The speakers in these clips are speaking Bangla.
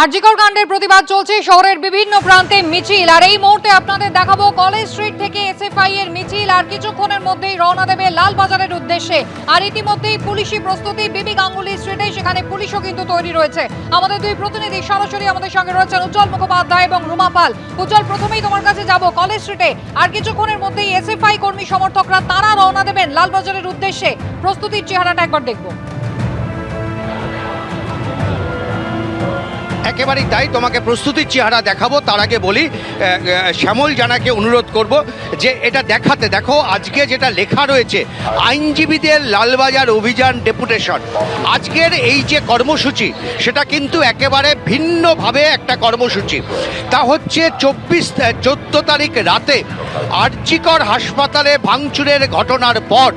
আরজিকর কাণ্ডের প্রতিবাদ চলছে। শহরের বিভিন্ন প্রান্তে মিছিল। আর এই মুহূর্তে আপনাদের দেখাবো কলেজ স্ট্রিট থেকে এসএফআই এর মিছিল। আর কিছুক্ষণের মধ্যেই রওনা দেবে লালবাজারের উদ্দেশ্যে। আর ইতিমধ্যেই পুলিশি প্রস্তুতি বিবি গাঙ্গুলি স্ট্রিটে, সেখানে পুলিশও কিন্তু তৈরি রয়েছে। আমাদের দুই প্রতিনিধি সরাসরি আমাদের সঙ্গে রয়েছেন উজ্জ্বল মুখোপাধ্যায় এবং রুমা পাল। উজ্জ্বল, প্রথমেই তোমার কাছে যাব কলেজ স্ট্রিটে। আর কিছুক্ষণের মধ্যেই এসএফআই কর্মী সমর্থকরা তারা রওনা দেবেন লালবাজারের উদ্দেশ্যে। প্রস্তুতির চেহারাটা একবার দেখব। একেবারেই তাই তোমাকে প্রস্তুতির চেহারা দেখাবো। তার আগে বলি শ্যামল জানাকে অনুরোধ করব যে এটা দেখাতে। দেখো, আজকে যেটা লেখা রয়েছে, আইনজীবীদের লালবাজার অভিযান ডেপুটেশন। আজকের এই যে কর্মসূচি, সেটা কিন্তু একেবারে ভিন্নভাবে একটা কর্মসূচি। তা হচ্ছে চব্বিশ চোদ্দ তারিখ রাতে আরজিকর হাসপাতালে ভাঙচুরের ঘটনার পর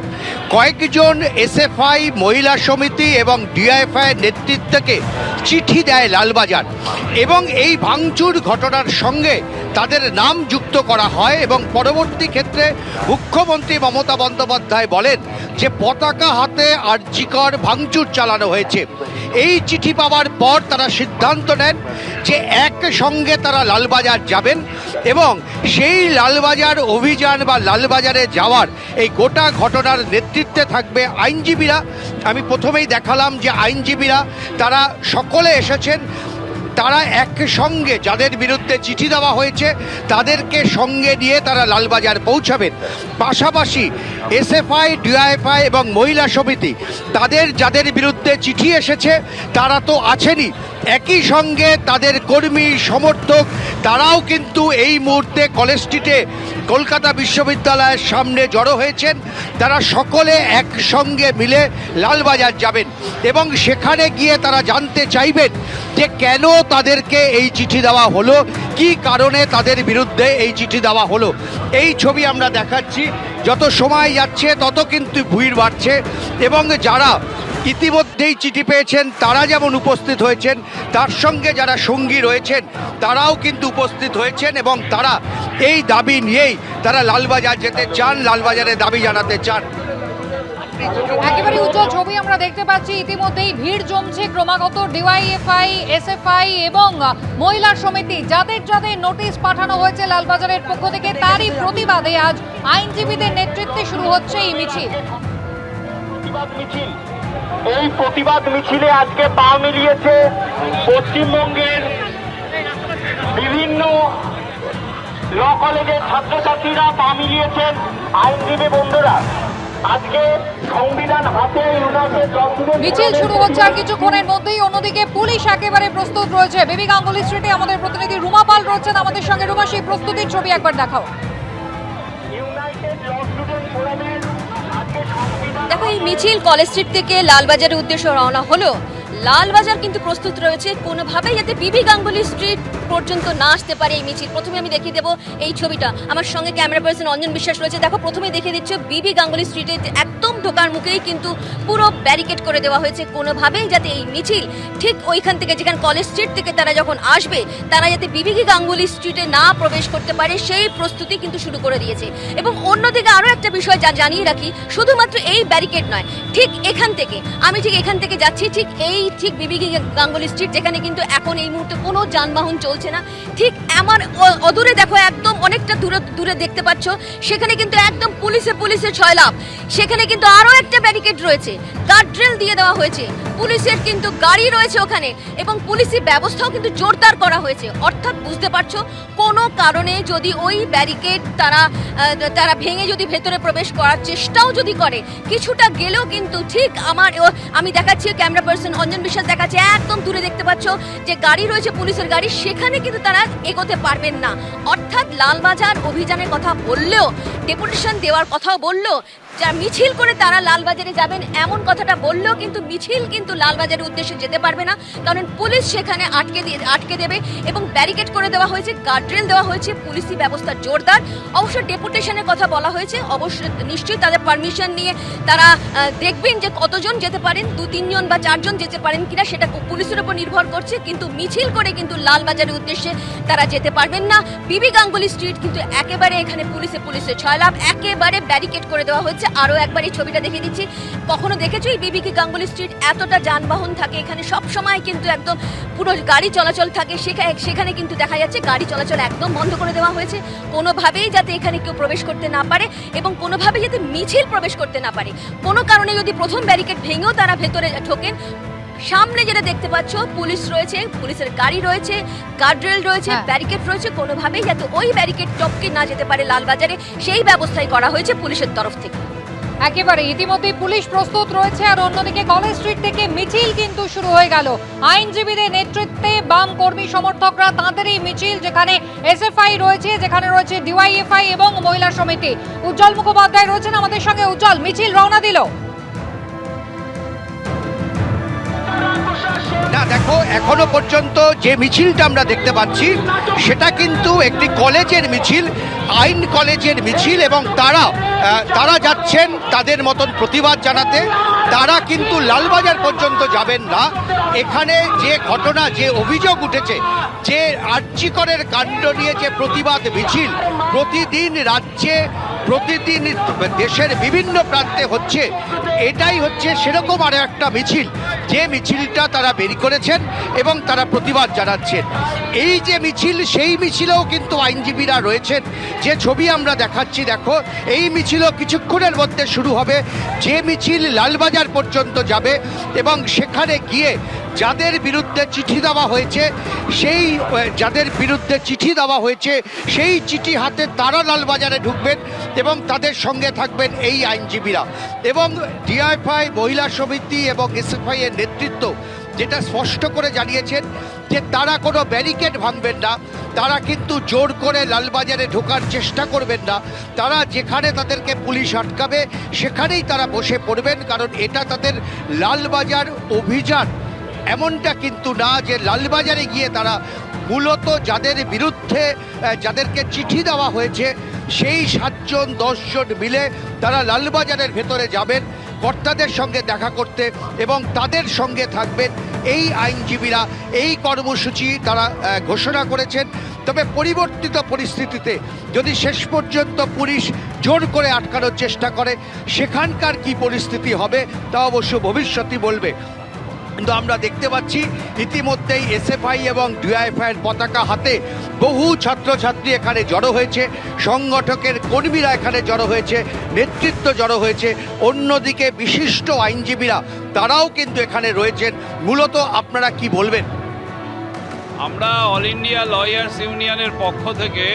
কয়েকজন এসএফআই মহিলা সমিতি এবং ডিআইএফআই নেতৃত্বকে চিঠি দেয় লালবাজার। এবং এই ভাঙচুর ঘটনার সঙ্গে তাদের নাম যুক্ত করা হয় এবং পরবর্তী ক্ষেত্রে মুখ্যমন্ত্রী মমতা বন্দ্যোপাধ্যায় বলেন যে পতাকা হাতে আরজিকর ভাঙচুর চালানো হয়েছে। এই চিঠি পাওয়ার পর তারা সিদ্ধান্ত নেন যে একসঙ্গে তারা লালবাজার যাবেন এবং সেই লালবাজার অভিযান বা লালবাজারে যাওয়ার এই গোটা ঘটনার নেতৃত্বে থাকবে আইনজীবীরা। আমি প্রথমেই দেখালাম যে আইনজীবীরা, তারা সকলে এসেছেন। তারা একসঙ্গে যাদের বিরুদ্ধে চিঠি দেওয়া হয়েছে, তাদেরকে সঙ্গে নিয়ে তারা লালবাজার পৌঁছাবেন। পাশাপাশি এসএফআই, ডিআইএফআই এবং মহিলা সমিতি, তাদের যাদের বিরুদ্ধে চিঠি এসেছে, তারা তো আছেনই। একই সঙ্গে তাদের কর্মী, সমর্থক, তারাও কিন্তু এই মুহূর্তে কলেজ স্ট্রিটে কলকাতা বিশ্ববিদ্যালয়ের সামনে জড়ো হয়েছেন। তারা সকলে একসঙ্গে মিলে লালবাজার যাবেন এবং সেখানে গিয়ে তারা জানতে চাইবেন যে কেন তাদেরকে এই চিঠি দেওয়া হলো? কি কারণে তাদের বিরুদ্ধে এই চিঠি দেওয়া হলো? এই ছবি আমরা দেখাচ্ছি। যত সময় যাচ্ছে, তত কিন্তু ভিড় বাড়ছে এবং যারা ইতিমধ্যেই চিঠি পেয়েছেন, তারা যেমন উপস্থিত হয়েছেন, তার সঙ্গে যারা সঙ্গী রয়েছেন, তারাও কিন্তু উপস্থিত হয়েছেন এবং তারা এই দাবি নিয়েই তারা লালবাজার যেতে চান, লালবাজারে দাবি জানাতে চান। একেবারে উজ্জ্বল ছবি আমরা দেখতে পাচ্ছি। ইতিমধ্যেই ভিড় জমছে ক্রমাগত ডিওয়াইএফআই, এসএফআই এবং মহিলা সমিতি। যাদের যাদের নোটিশ পাঠানো হয়েছে লালবাজারের পক্ষ থেকে, তারই প্রতিবাদে আজ আইনজীবীদের নেতৃত্বে শুরু হচ্ছে এই মিছিল। এই প্রতিবাদ মিছিলে আজকে পা মিলিয়েছে পশ্চিমবঙ্গের বিভিন্ন ল কলেজের ছাত্রছাত্রীরা, পা মিলিয়েছেন আইনজীবী বন্ধুরা। মিছিল শুরু হচ্ছে আর কিছুক্ষণের মধ্যেই অন্যদিকে পুলিশ একেবারে প্রস্তুত রয়েছে। বেবি গাঙ্গুলি স্ট্রিটে আমাদের প্রতিনিধি রুমা পাল রয়েছেন আমাদের সঙ্গে। রুমা সেই প্রস্তুতির ছবি একবার দেখাও। দেখো এই মিছিল কলেজ স্ট্রিট থেকে লালবাজারের উদ্দেশ্যে রওনা হলো। লালবাজার কিন্তু প্রস্তুত রয়েছে। কোনোভাবেই যাতে বিবি গাঙ্গুলি স্ট্রিট পর্যন্ত না আসতে পারে এই মিছিল। প্রথমে আমি দেখিয়ে দেবো এই ছবিটা। আমার সঙ্গে ক্যামেরা পার্সন অঞ্জন বিশ্বাস রয়েছে। দেখো প্রথমে দেখিয়ে দিচ্ছে, বিবি গাঙ্গুলি স্ট্রিটে একদম ঢোকার মুখেই কিন্তু পুরো ব্যারিকেড করে দেওয়া হয়েছে। কোনোভাবেই যাতে এই মিছিল ঠিক ওইখান থেকে যেখানে কলেজ স্ট্রিট থেকে তারা যখন আসবে, তারা যাতে বিবি গাঙ্গুলি স্ট্রিটে না প্রবেশ করতে পারে, সেই প্রস্তুতি কিন্তু শুরু করে দিয়েছে। এবং অন্যদিকে আরও একটা বিষয় যা জানিয়ে রাখি, শুধুমাত্র এই ব্যারিকেড নয়, ঠিক এখান থেকে, আমি ঠিক এখান থেকে যাচ্ছি, ঠিক এই ঠিক বিবি গাঙ্গুলি স্ট্রিট যেখানে কিন্তু এখন এই মুহূর্তে কোনো যানবাহন চলছে না। ঠিক আমার অদূরে দেখো একদম অনেকটা দূরে দূরে দেখতে পাচ্ছ। সেখানে কিন্তু একদম পুলিশে পুলিশে ছয় লাভ সেখানে কিন্তু আরও একটা ব্যারিকেড রয়েছে। গার্ড্রেল দিয়ে দেওয়া হয়েছে। পুলিশের কিন্তু গাড়ি রয়েছে ওখানে এবং পুলিশি ব্যবস্থাও কিন্তু জোরদার করা হয়েছে। অর্থাৎ বুঝতে পারছ, কোনো কারণে যদি ওই ব্যারিকেড তারা তারা ভেঙে যদি ভেতরে প্রবেশ করার চেষ্টাও যদি করে, কিছুটা গেলেও কিন্তু ঠিক আমার আমি দেখাচ্ছি ক্যামেরা পার্সন বিশ্বাস দেখাচ্ছে, একদম দূরে দেখতে পাচ্ছ যে গাড়ি রয়েছে পুলিশের গাড়ি, সেখানে কিন্তু তারা এগোতে পারবেন না। অর্থাৎ লালবাজার অভিযানের কথা বললেও ডেপুটেশন দেওয়ার কথাও বলল যা মিছিল করে তারা লালবাজারে যাবেন। এমন কথাটা বললেও কিন্তু মিছিল কিন্তু লালবাজারের উদ্দেশ্যে যেতে পারবে না। কারণ পুলিশ সেখানে আটকে দিয়ে আটকে দেবে এবং ব্যারিকেড করে দেওয়া হয়েছে গার্ডরেল দেওয়া হয়েছে, পুলিশি ব্যবস্থা জোরদার। অবশ্য ডেপুটেশনের কথা বলা হয়েছে অবশ্যই নিশ্চয়ই তাদের পারমিশন নিয়ে তারা দেখবেন যে কতজন যেতে পারেন, দু, তিনজন বা চারজন যেতে পারেন কিনা সেটা পুলিশের উপর নির্ভর করছে। কিন্তু মিছিল করে কিন্তু লালবাজারের উদ্দেশ্যে তারা যেতে পারবেন না। বিবি গাঙ্গুলি স্ট্রিট কিন্তু একেবারে এখানে পুলিশে পুলিশে ছয় লাভ একেবারে ব্যারিকেড করে দেওয়া হয়েছে। হচ্ছে আরও একবার এই ছবিটা দেখিয়ে দিচ্ছি। কখনো দেখেছ এই বিবিকে গাঙ্গুলি স্ট্রিট এতটা যানবাহন থাকে এখানে। সব সময় কিন্তু একদম পুরো গাড়ি চলাচল থাকে। সেখানে সেখানে কিন্তু দেখা যাচ্ছে গাড়ি চলাচল একদম বন্ধ করে দেওয়া হয়েছে। কোনোভাবেই যাতে এখানে কেউ প্রবেশ করতে না পারে এবং কোনোভাবে যাতে মিছিল প্রবেশ করতে না পারে। কোনো কারণে যদি প্রথম ব্যারিকেড ভেঙেও তারা ভেতরে ঢোকেন সামনে যেটা দেখতে পাচ্ছ পুলিশ রয়েছে পুলিশের গাড়ি রয়েছে গার্ডরেল রয়েছে। ব্যারিকেড রয়েছে কোনোভাবেই যাতে ওই ব্যারিকেড টপকে না যেতে পারে লালবাজারে। সেই ব্যবস্থাই করা হয়েছে পুলিশের তরফ থেকে। একেবারে ইতিমধ্যেই পুলিশ প্রস্তুত রয়েছে আর অন্যদিকে কলেজ স্ট্রিট থেকে মিছিল কিন্তু শুরু হয়ে গেল। আইনজীবীদের নেতৃত্বে বাম কর্মী সমর্থকরা তাঁদের এই মিছিল যেখানে এসএফআই রয়েছে যেখানে রয়েছে ডিওয়াইএফআই এবং মহিলা সমিতি। উজ্জ্বল মুখোপাধ্যায় রয়েছেন আমাদের সঙ্গে। উজ্জ্বল মিছিল রওনা দিল। দেখো, এখনও পর্যন্ত যে মিছিলটা আমরা দেখতে পাচ্ছি, সেটা কিন্তু একটি কলেজের মিছিল, আইন কলেজের মিছিল, এবং তারা তারা যাচ্ছেন তাদের মতন প্রতিবাদ জানাতে। তারা কিন্তু লালবাজার পর্যন্ত যাবেন না। এখানে যে ঘটনা, যে অভিযোগ উঠেছে, যে আর্যিকরের কাণ্ড নিয়ে যে প্রতিবাদ মিছিল, প্রতিদিন রাজ্যে, প্রতিদিন দেশের বিভিন্ন প্রান্তে হচ্ছে। এটাই হচ্ছে সেরকম আরও একটা মিছিল। যে মিছিলটা তারা বেরি করেছেন এবং তারা প্রতিবাদ জানাচ্ছেন। এই যে মিছিল, সেই মিছিলেও কিন্তু আইনজীবীরা রয়েছেন। যে ছবি আমরা দেখাচ্ছি, দেখো, এই মিছিলও কিছুক্ষণের মধ্যে শুরু হবে। যে মিছিল লালবাজার পর্যন্ত যাবে এবং সেখানে গিয়ে যাদের বিরুদ্ধে চিঠি দেওয়া হয়েছে, সেই যাদের বিরুদ্ধে চিঠি দেওয়া হয়েছে, সেই চিঠি হাতে তারা লালবাজারে ঢুকবেন এবং তাদের সঙ্গে থাকবেন এই আইনজীবীরা। এবং ডিআইএফআই মহিলা সমিতি এবং এসএফআই এর নেতৃত্ব যেটা স্পষ্ট করে জানিয়েছেন যে তারা কোনো ব্যারিকেড ভাঙবেন না, তারা কিন্তু জোর করে লালবাজারে ঢোকার চেষ্টা করবেন না, তারা যেখানে তাদেরকে পুলিশ আটকাবে সেখানেই তারা বসে পড়বেন, কারণ এটা তাদের লালবাজার অভিযান। এমনটা কিন্তু না যে লালবাজারে গিয়ে তারা মূলত যাদের বিরুদ্ধে যাদেরকে চিঠি দেওয়া হয়েছে, সেই সাতজন, দশজন মিলে তারা লালবাজারের ভেতরে যাবেন। কর্তাদের সঙ্গে দেখা করতে এবং তাদের সঙ্গে থাকবেন এই আইনজীবীরা। এই কর্মসূচি তারা ঘোষণা করেছেন। তবে পরিবর্তিত পরিস্থিতিতে যদি শেষ পর্যন্ত পুলিশ জোর করে আটকানোর চেষ্টা করে, সেখানকার কি পরিস্থিতি হবে তা অবশ্য ভবিষ্যতই বলবে। কিন্তু আমরা দেখতে পাচ্ছি ইতিমধ্যেই এসএফআই এবং ডিআইএফআইয়ের পতাকা হাতে বহু ছাত্রছাত্রী এখানে জড়ো হয়েছে, সংগঠকের কর্মীরা এখানে জড়ো হয়েছে, নেতৃত্ব জড়ো হয়েছে, অন্যদিকে বিশিষ্ট আইনজীবীরা তারাও কিন্তু এখানে রয়েছেন। মূলত আপনারা কি বলবেন? আমরা অল ইন্ডিয়া লয়ার্স ইউনিয়নের পক্ষ থেকে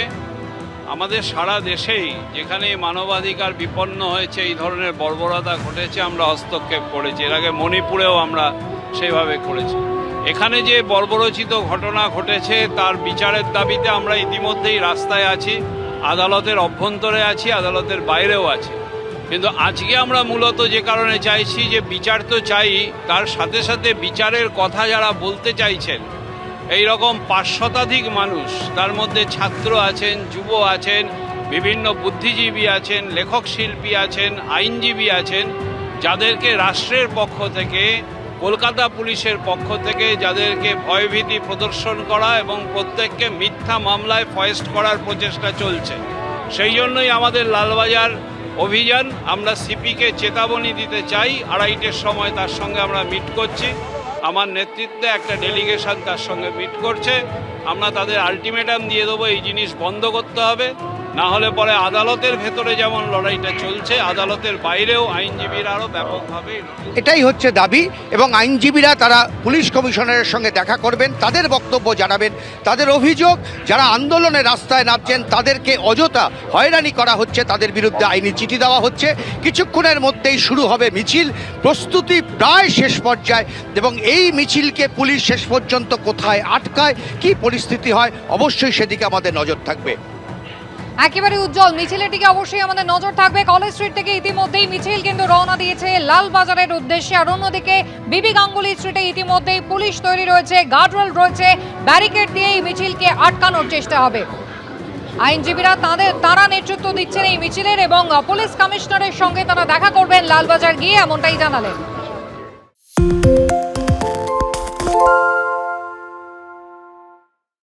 আমাদের সারা দেশেই যেখানে মানবাধিকার বিপন্ন হয়েছে, এই ধরনের বর্বরতা ঘটেছে, আমরা হস্তক্ষেপ করেছি। এর আগে মণিপুরেও আমরা সেইভাবে করেছি। এখানে যে বর্বরচিত ঘটনা ঘটেছে, তার বিচারের দাবিতে আমরা ইতিমধ্যেই রাস্তায় আছি, আদালতের অভ্যন্তরে আছি, আদালতের বাইরেও আছি। কিন্তু আজকে আমরা মূলত যে কারণে চাইছি যে বিচার তো চাই, তার সাথে সাথে বিচারের কথা যারা বলতে চাইছেন, এই রকম পাঁচ শতাধিক মানুষ, তার মধ্যে ছাত্র আছেন, যুব আছেন, বিভিন্ন বুদ্ধিজীবী আছেন, লেখক শিল্পী আছেন, আইনজীবী আছেন, যাদেরকে রাষ্ট্রের পক্ষ থেকে কলকাতা পুলিশের পক্ষ থেকে যাদেরকে ভয়ভীতি প্রদর্শন করা এবং প্রত্যেককে মিথ্যা মামলায় ফয়েস্ট করার প্রচেষ্টা চলছে। সেই জন্যই আমাদের লালবাজার অভিযান, আমরা সিপিকে চেতাবনী দিতে চাই। আড়াইটের সময় তার সঙ্গে আমরা মিট করছি। আমার নেতৃত্বে একটা ডেলিগেশন তার সঙ্গে মিট করছে। আমরা তাদের আলটিমেটাম দিয়ে দেবো, এই জিনিস বন্ধ করতে হবে। না হলে পরে আদালতের ভেতরে যেমন লড়াইটা চলছে, আদালতের বাইরেও আইনজীবীরা আরও ব্যাপকভাবে এটাই হচ্ছে দাবি এবং আইনজীবীরা তারা পুলিশ কমিশনারের সঙ্গে দেখা করবেন, তাদের বক্তব্য জানাবেন, তাদের অভিযোগ, যারা আন্দোলনের রাস্তায় নামছেন তাদেরকে অযথা হয়রানি করা হচ্ছে, তাদের বিরুদ্ধে আইনি চিঠি দেওয়া হচ্ছে। কিছুক্ষণের মধ্যেই শুরু হবে মিছিল, প্রস্তুতি প্রায় শেষ পর্যায়ে এবং এই মিছিলকে পুলিশ শেষ পর্যন্ত কোথায় আটকায়, কি পরিস্থিতি হয়, অবশ্যই সেদিকে আমাদের নজর থাকবে। একেবারে উজ্জ্বল। মিছিলের দিকে অবশ্যই আমাদের নজর থাকবে। কলেজ স্ট্রিট থেকে ইতিমধ্যেই মিছিল কিন্তু রওনা দিয়েছে লালবাজারের উদ্দেশ্যে। আর অন্যদিকে বিবি গাঙ্গুলি স্ট্রিটে ইতিমধ্যেই পুলিশ তৈরি রয়েছে, গার্ডওয়াল রয়েছে। ব্যারিকেড দিয়ে এই মিছিলকে আটকানোর চেষ্টা হবে। আইনজীবীরা তাদের, তারা নেতৃত্ব দিচ্ছেন এই মিছিলের এবং পুলিশ কমিশনারের সঙ্গে তারা দেখা করবেন লালবাজার গিয়ে, এমনটাই জানালেন।